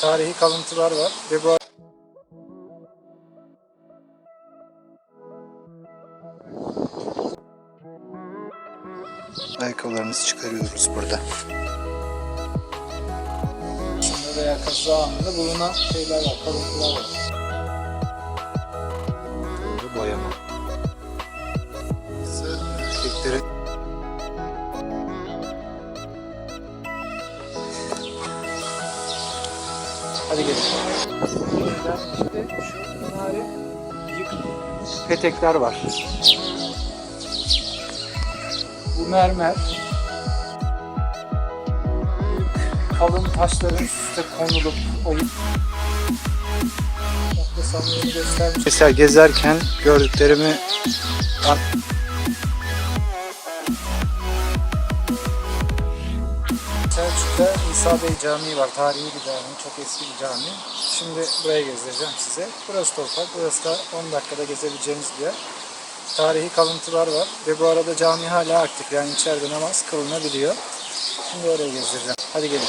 tarihi kalıntılar var ve bu Ayakkabılarımızı çıkarıyoruz burada. Şunda veya kazağında bulunan şeyler var, kalıntılar var. İşte şu minare yık petekler var. Bu mermer kalın taşların üstüne konulup oyup Mesela gezerken gördüklerimi İsa Bey Camii var. Tarihi bir cami. Çok eski bir cami. Şimdi buraya gezdireceğim size. Burası toprak. Burası da 10 dakikada gezebileceğiniz bir yer. Tarihi kalıntılar var. Ve bu arada cami hala aktif. Yani içeride namaz kılınabiliyor. Şimdi oraya gezdireceğim. Hadi gelin.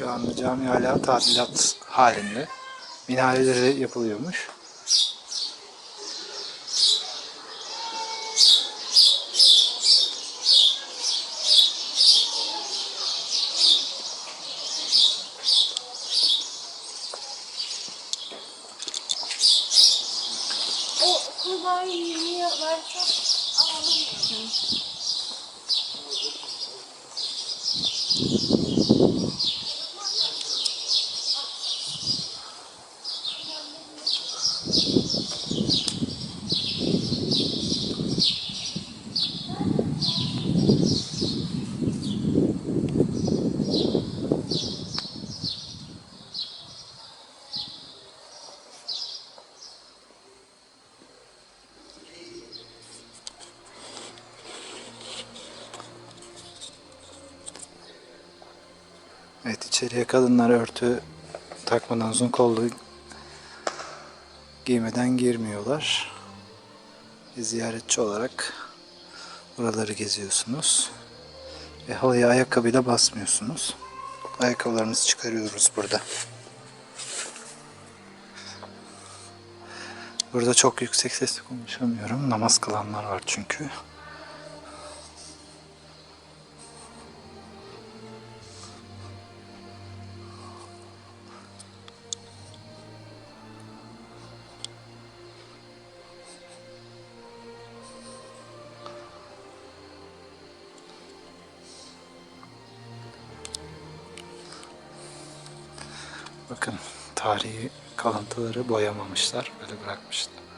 Şu anda cami hala tadilat halinde. Minareleri yapılıyormuş. O okuldan yeni varsa alalım. Evet içeriye kadınlar örtü takmadan uzun kollu giymeden girmiyorlar. Bir ziyaretçi olarak buraları geziyorsunuz. Ve halıya ayakkabıyla basmıyorsunuz. Ayakkabılarımızı çıkarıyoruz burada. Burada çok yüksek sesle konuşamıyorum. Namaz kılanlar var çünkü. Bakın tarihi kalıntıları boyamamışlar. Böyle bırakmışlar.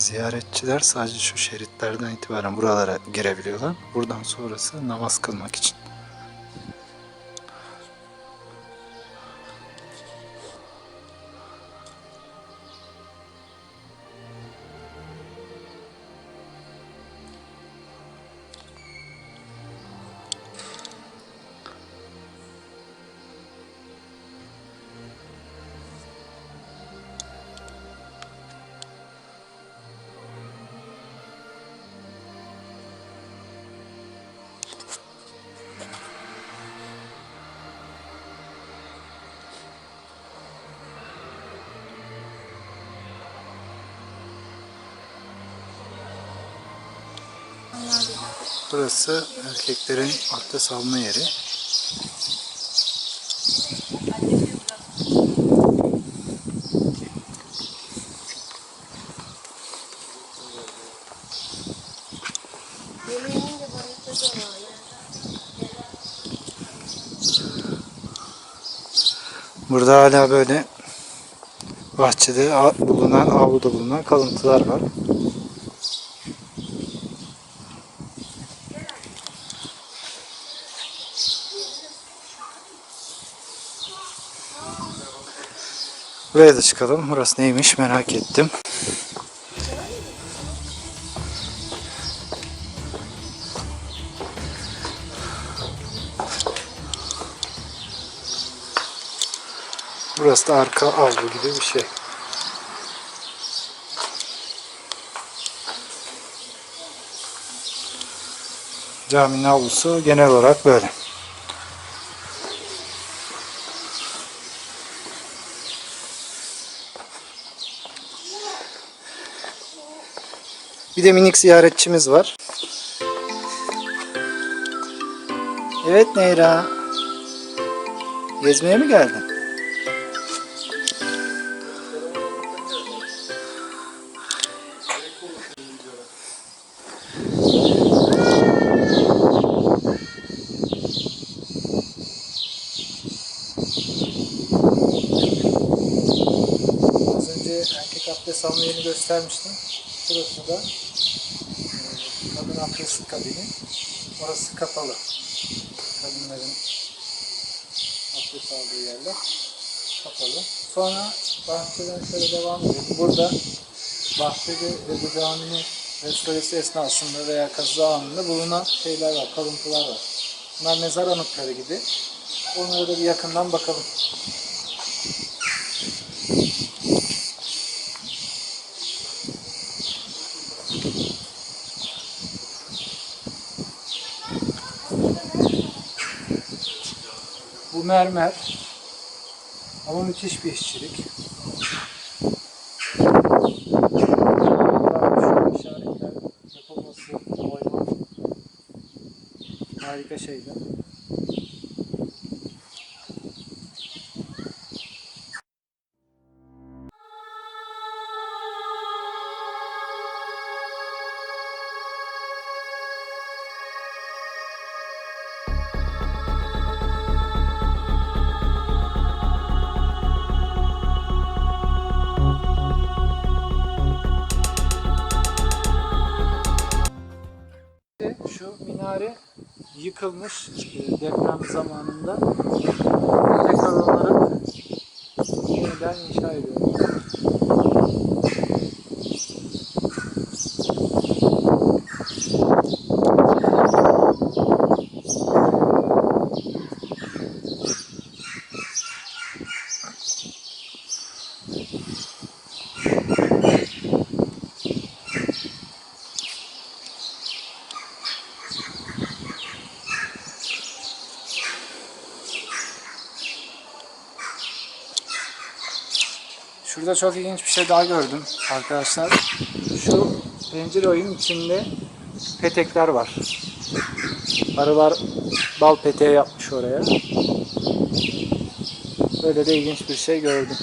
Ziyaretçiler sadece şu şeritlerden itibaren buralara girebiliyorlar. Buradan sonrası namaz kılmak için. Burası erkeklerin abdest alma yeri. Burada hala böyle bahçede bulunan, avluda bulunan kalıntılar var. Buraya da çıkalım. Burası neymiş merak ettim. Burası da arka avlu gibi bir şey. Caminin avlusu genel olarak böyle. Bir de minik ziyaretçimiz var. Evet Neyra. Gezmeye mi geldin? Az önce erkek abdest alma yerini göstermiştim. Burası da e, kadın abdest kabini. Orası kapalı. Kadınların abdest aldığı yerler kapalı. Sonra bahçeden şöyle devam edelim. Burada bahçede ve bu caminin restoresi esnasında veya kazı anında bulunan şeyler var, kalıntılar var. Bunlar mezar anıtları gibi. Onlara da bir yakından bakalım. Mermer. Ama müthiş bir işçilik. Harika şeyler. Şu minare yıkılmış e, deprem zamanında. Tekrar onları yeniden inşa ediyorlar. Şurada çok ilginç bir şey daha gördüm arkadaşlar. Şu pencere oyunun içinde petekler var. Arılar bal peteği yapmış oraya. Böyle de ilginç bir şey gördüm.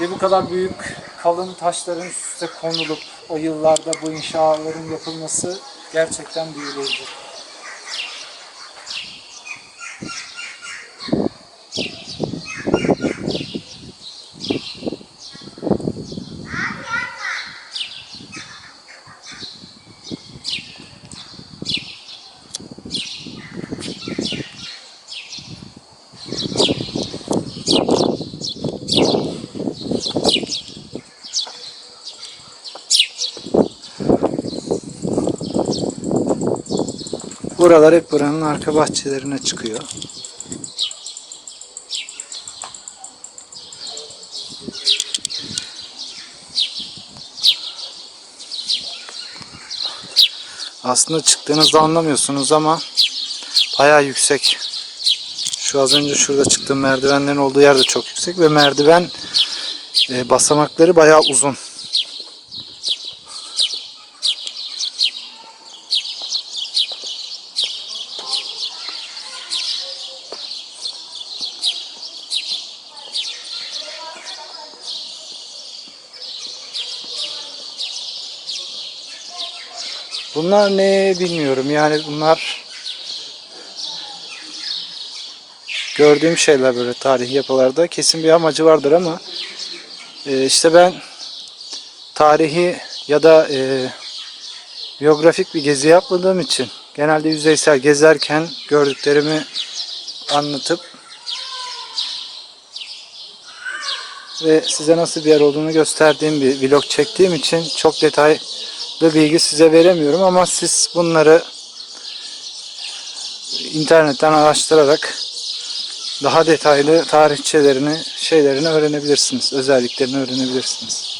Ve bu kadar büyük kalın taşların üst üste konulup o yıllarda bu inşaatların yapılması gerçekten büyüleyici. Buralar hep buranın arka bahçelerine çıkıyor. Aslında çıktığınızda anlamıyorsunuz ama bayağı yüksek. Şu az önce şurada çıktığım merdivenlerin olduğu yer de çok yüksek ve merdiven e, basamakları bayağı uzun. Bunlar ne bilmiyorum. Yani bunlar gördüğüm şeyler böyle tarihi yapılarda. Kesin bir amacı vardır ama e, işte ben tarihi ya da e, biyografik bir gezi yapmadığım için genelde yüzeysel gezerken gördüklerimi anlatıp ve size nasıl bir yer olduğunu gösterdiğim bir vlog çektiğim için çok detaylı bilgi size veremiyorum ama siz bunları internetten araştırarak daha detaylı tarihçelerini, şeylerini öğrenebilirsiniz. Özelliklerini öğrenebilirsiniz.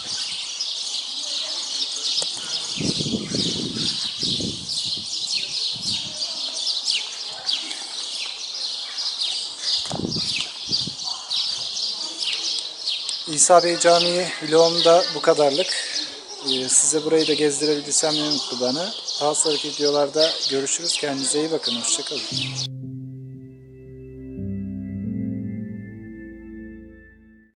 İsa Bey Camii vlogumda bu kadarlık. Ee, Size burayı da gezdirebilirsem ne mutlu bana. Daha sonraki videolarda görüşürüz. Kendinize iyi bakın. Hoşçakalın.